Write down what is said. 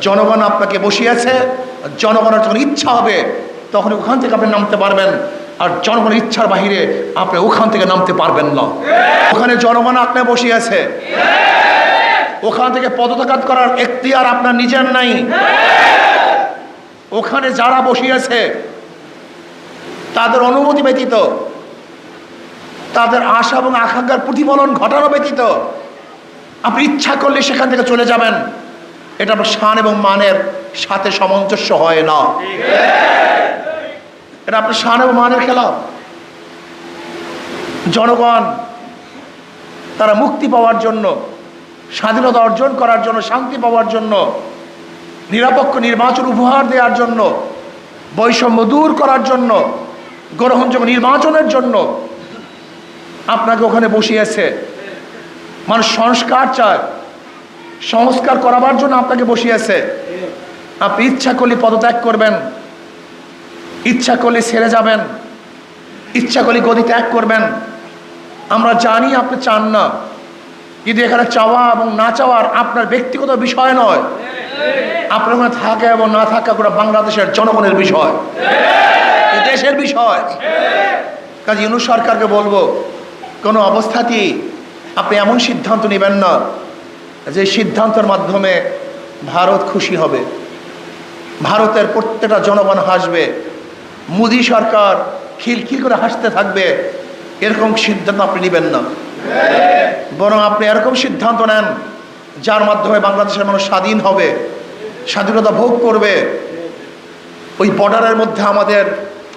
জনগণ আপনাকে বসিয়েছে, জনগণের যখন ইচ্ছা হবে, তখন ওখান থেকে আপনি নামতে পারবেন। আর জনগণের ইচ্ছার বাহিরে আপনি ওখান থেকে নামতে পারবেন না। ওখানে জনগণ আপনার বসিয়েছে। ওখান থেকে পদত্যাগ করার এখতিয়ার আপনার নিজের নাই। ওখানে যারা বসিয়েছে, তাদের অনুমতি ব্যতীত, তাদের আশা এবং আকাঙ্ক্ষার প্রতিফলন ঘটানো ব্যতীত, আপনি ইচ্ছা করলে সেখান থেকে চলে যাবেন। এটা আপনার শান এবং মানের সাথে সামঞ্জস্য হয় না। এটা আপনার শান এবং মানের খেলা। জনগণ, তারা মুক্তি পাওয়ার জন্য, স্বাধীনতা অর্জন করার জন্য, শান্তি পাওয়ার জন্য, নিরপেক্ষ নির্বাচন উপহার দেওয়ার জন্য, বৈষম্য দূর করার জন্য গ্রহণযোগ্য নির্বাচনের জন্য আপনাকে ওখানে বসিয়েছে। মানুষ সংস্কার চায়। সংস্কার করাবার জন্য আপনাকে বসিয়েছে। আপনি ইচ্ছা করলে পদত্যাগ করবেন। ইচ্ছা করলে ছেড়ে যাবেন। ইচ্ছা করলে গদি ত্যাগ করবেন। আমরা জানি আপনি চান না। কিন্তু এখানে চাওয়া এবং না চাওয়ার আপনার ব্যক্তিগত বিষয় নয়। আপনার ওখানে থাকা এবং না থাকা করে বাংলাদেশের জনগণের বিষয়। দেশের বিষয়। কাজে ইউনুস সরকারকে বলব, কোনো অবস্থাতেই আপনি এমন সিদ্ধান্ত নেবেন না। যে সিদ্ধান্তের মাধ্যমে ভারত খুশি হবে, ভারতের প্রত্যেকটা জনগণ হাসবে, মোদী সরকার খিলখিল করে হাসতে থাকবে, এরকম সিদ্ধান্ত আপনি নেবেন না। বরং আপনি এরকম সিদ্ধান্ত নেন, যার মাধ্যমে বাংলাদেশের মানুষ স্বাধীন হবে, স্বাধীনতা ভোগ করবে। ওই বর্ডারের মধ্যে আমাদের